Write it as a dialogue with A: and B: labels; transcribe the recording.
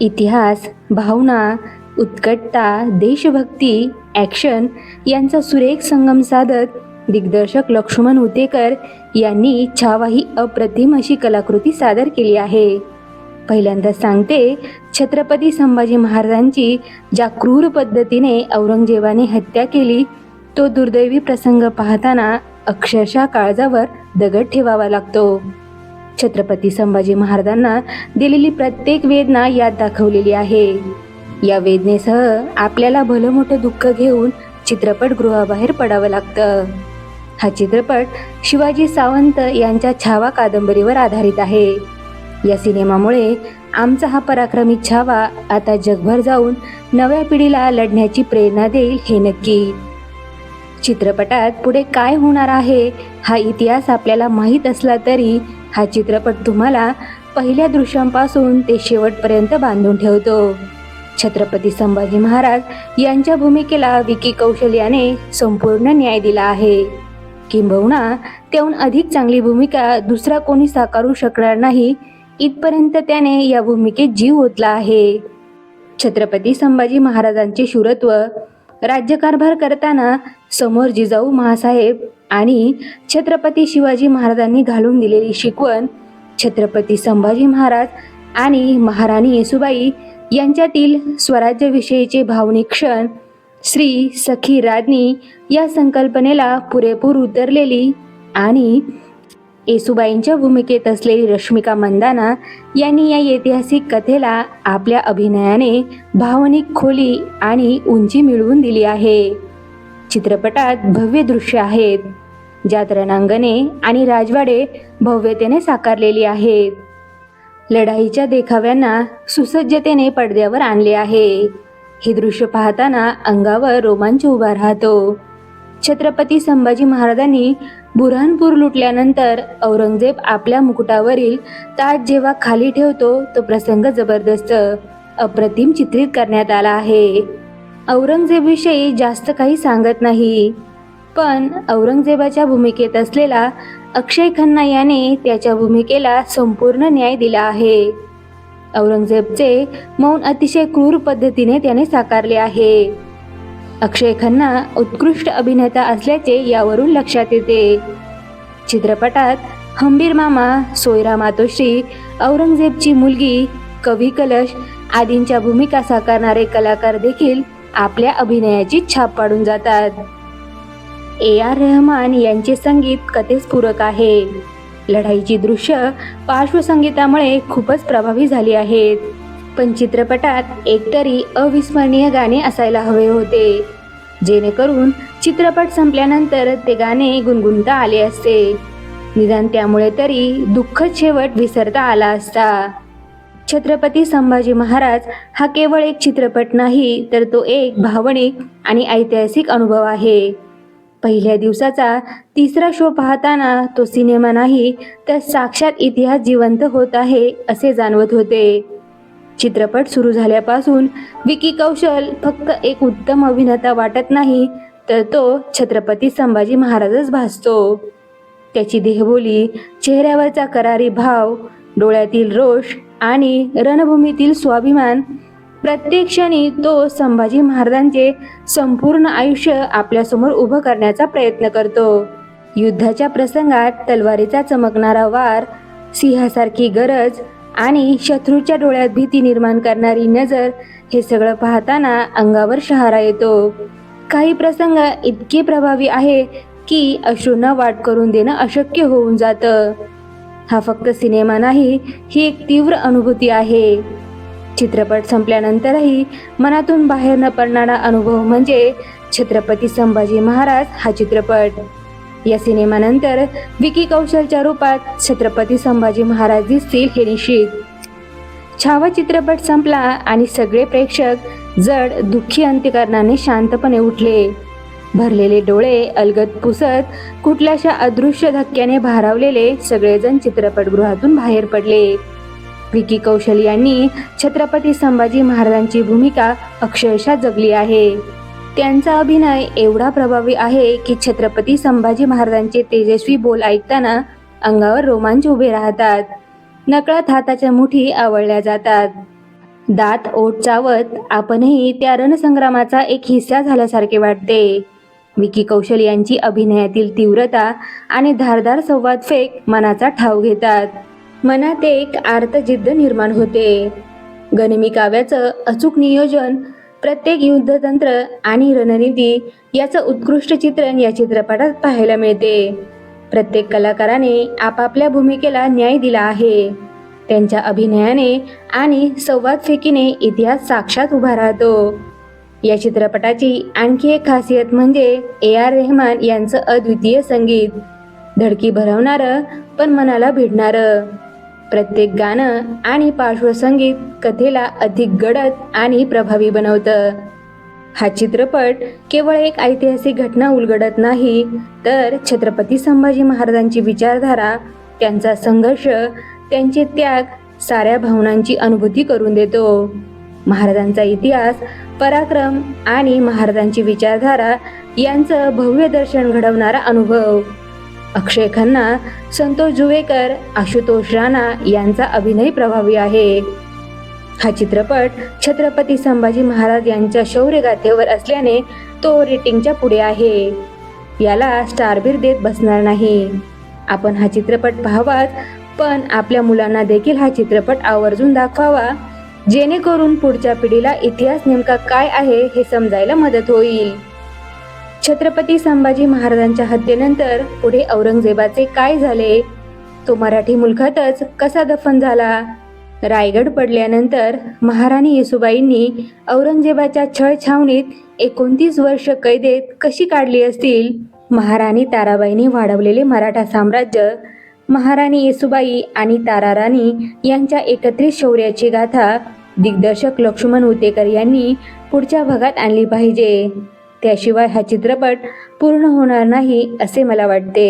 A: इतिहास भावना उत्कटता देशभक्ती ॲक्शन यांचा सुरेख संगम साधत दिग्दर्शक लक्ष्मण उतेकर यांनी छावा ही अप्रतिम अशी कलाकृती सादर केली आहे. पहिल्यांदा सांगते छत्रपती संभाजी महाराजांची ज्या क्रूर पद्धतीने औरंगजेबाने हत्या केली तो दुर्दैवी प्रसंग पाहताना अक्षरशः काळजावर दगड ठेवावा लागतो. छत्रपती संभाजी महाराजांना दिलेली प्रत्येक वेदना यात दाखवलेली आहे. या वेदनेसह आपल्याला भलं मोठं दुःख घेऊन चित्रपटगृहाबाहेर पडावं लागतं. हा चित्रपट शिवाजी सावंत यांच्या छावा कादंबरीवर आधारित आहे. या सिनेमामुळे आमचा हा पराक्रमी छावा आता जगभर जाऊन नव्या पिढीला लढण्याची प्रेरणा देईल हे नक्की. चित्रपटात पुढे काय होणार आहे हा इतिहास आपल्याला माहीत असला तरी हा चित्रपट तुम्हाला पहिल्या दृश्यांपासून ते शेवटपर्यंत बांधून ठेवतो. छत्रपती संभाजी महाराज यांच्या भूमिकेला विकी कौशल याने संपूर्ण न्याय दिला आहे. किंबहुना त्याहून अधिक चांगली भूमिका दुसरा कोणी साकारू शकणार नाही इथपर्यंत त्याने या भूमिकेत जीव ओतला आहे. छत्रपती संभाजी महाराजांचे शूरत्व राज्यकारभार करताना समोर जिजाऊ महासाहेब आणि छत्रपती शिवाजी महाराजांनी घालून दिलेली शिकवण छत्रपती संभाजी महाराज आणि महाराणी येसुबाई यांच्यातील स्वराज्याविषयीचे भावनिक क्षण श्री सखी राज्ञी या संकल्पनेला पुरेपूर उतरलेली आणि येसुबाईंच्या भूमिकेत असलेली रश्मिका मंदाना यांनी या ऐतिहासिक कथेला आपल्या अभिनयाने भावनिक खोली आणि उंची मिळवून दिली आहे. चित्रपटात भव्य दृश्य आहेत. ज्यात रणांगणे आणि राजवाडे भव्यतेने साकारलेली आहेत. लढाईच्या देखाव्यांना सुसज्जतेने पडद्यावर आणले आहे. हे दृश्य पाहताना अंगावर रोमांच उभा राहतो. छत्रपती संभाजी महाराजांनी बुऱ्हाणपूर लुटल्यानंतर औरंगजेब आपल्या मुकुटावरील ताज जेव्हा खाली ठेवतो तो प्रसंग जबरदस्त अप्रतिम चित्रित करण्यात आला आहे. औरंगजेबविषयी जास्त काही सांगत नाही. पण औरंगजेबाच्या भूमिकेत असलेला अक्षय खन्ना याने त्याच्या भूमिकेला संपूर्ण न्याय दिला आहे. औरंगजेबचे मौन अतिशय क्रूर पद्धतीने त्याने साकारले आहे. अक्षय खन्ना उत्कृष्ट अभिनेता असल्याचे यावरून लक्षात येते. चित्रपटात हंबीर मामा सोयरा मातोश्री औरंगजेबची मुलगी कवी कलश आदींच्या भूमिका साकारणारे कलाकार देखील आपल्या अभिनयाची छाप पाडून जातात. ए आर रहमान यांचे संगीत कथेस पूरक आहे. लढाईची दृश्य पार्श्वसंगीतामुळे खूपच प्रभावी झाली आहेत. पण चित्रपटात एकतरी अविस्मरणीय गाणे असायला हवे होते. जेणेकरून चित्रपट संपल्यानंतर ते गाणे गुणगुणता आले असते. निदान त्यामुळे तरी दुःखद शेवट विसरता आला असता. छत्रपती संभाजी महाराज हा केवळ एक चित्रपट नाही तर तो एक भावनिक आणि ऐतिहासिक अनुभव आहे. पहिल्या दिवसाचा तिसरा शो पाहताना तो सिनेमा नाही तर साक्षात इतिहास जिवंत होत आहे असे जाणवत होते. चित्रपट सुरू झाल्यापासून विकी कौशल फक्त एक उत्तम अभिनेता वाटत नाही तर तो छत्रपती संभाजी महाराजच भासतो. त्याची देहबोली चेहऱ्यावरचा करारी भाव डोळ्यातील रोष आणि रणभूमीतील स्वाभिमान प्रत्येक क्षणी तो संभाजी महाराजांचे संपूर्ण आयुष्य आपल्यासमोर उभं करण्याचा प्रयत्न करतो. युद्धाच्या प्रसंगात तलवारीचा चमकणारा वार सिंहासारखी गरज आणि शत्रूच्या डोळ्यात भीती निर्माण करणारी नजर हे सगळं पाहताना अंगावर शहारा येतो. काही प्रसंग इतके प्रभावी आहे की अश्रूंना वाट करून देणं अशक्य होऊन जातं. हा फक्त सिनेमा नाही ही एक तीव्र अनुभूती आहे. चित्रपट संपल्यानंतरही मनातून बाहेर न पडणारा अनुभव म्हणजे छत्रपती संभाजी महाराज हा चित्रपट. या सिनेमानंतर विकी कौशलच्या रूपात छत्रपती संभाजी महाराज दिसतील हे निश्चित. छावा चित्रपट संपला आणि सगळे प्रेक्षक जड दुःखी अंत्यकरणाने शांतपणे उठले. भरलेले डोळे अलगद पुसत कुठल्याशा अदृश्य धक्क्याने भारावलेले सगळेजण चित्रपटगृहातून बाहेर पडले. विकी कौशल यांनी छत्रपती संभाजी महाराजांची भूमिका अक्षरशः जगली आहे. त्यांचा अभिनय एवढा प्रभावी आहे की छत्रपती संभाजी महाराजांचे तेजस्वी बोल ऐकताना अंगावर रोमांच उभे राहतात. नकळत हाताच्या मुठी आवळल्या जातात. दात ओठ चावत आपणही त्या रणसंग्रामाचा एक हिस्सा झाल्यासारखे वाटते. विकी कौशल यांची अभिनयातील तीव्रता आणि धारदार संवाद फेक मनाचा ठाव घेतात. मनात एक आर्त जिद्द निर्माण होते. गनिमी काव्याचं अचूक नियोजन प्रत्येक युद्धतंत्र आणि रणनीती याचं उत्कृष्ट चित्रण या चित्रपटात पाहायला मिळते. प्रत्येक कलाकाराने आपापल्या भूमिकेला न्याय दिला आहे. त्यांच्या अभिनयाने आणि संवाद फेकीने इतिहास साक्षात उभा राहतो. या चित्रपटाची आणखी एक खासियत म्हणजे ए आर रेहमान यांचं अद्वितीय संगीत. धडकी भरवणारं पण मनाला भिडणारं. प्रत्येक गाणं आणि पार्श्वसंगीत कथेला अधिक गडद आणि प्रभावी बनवतं. हा चित्रपट केवळ एक ऐतिहासिक घटना उलगडत नाही तर छत्रपती संभाजी महाराजांची विचारधारा त्यांचा संघर्ष त्यांचे त्याग साऱ्या भावनांची अनुभूती करून देतो. महाराजांचा इतिहास पराक्रम आणि महाराजांची विचारधारा यांचं भव्य दर्शन घडवणारा अनुभव. अक्षय खन्ना संतोष जुवेकर आशुतोष राणा यांचा अभिनय प्रभावी आहे. हा चित्रपट छत्रपती संभाजी महाराज यांच्या शौर्यगाथेवर असल्याने तो रेटिंगच्या पुढे आहे. याला स्टारबीर देत बसणार नाही. आपण हा चित्रपट पाहावाच पण आपल्या मुलांना देखील हा चित्रपट आवर्जून दाखवावा. जेणेकरून पुढच्या पिढीला इतिहास नेमका काय आहे हे समजायला मदत होईल. छत्रपती संभाजी महाराजांच्या हत्येनंतर पुढे औरंगजेबाचे काय झाले? तो मराठी मुलखातच कसा दफन झाला? रायगड पडल्यानंतर महाराणी येसुबाईंनी औरंगजेबाच्या छळ छावणीत एकोणतीस वर्ष कैदेत कशी काढली असतील? महाराणी ताराबाईंनी वाढवलेले मराठा साम्राज्य महाराणी येसुबाई आणि ताराराणी यांच्या एकत्रित शौर्याची गाथा दिग्दर्शक लक्ष्मण उतेकर यांनी पुढच्या भागात आणली पाहिजे. त्याशिवाय हा चित्रपट पूर्ण होणार नाही असे मला वाटते.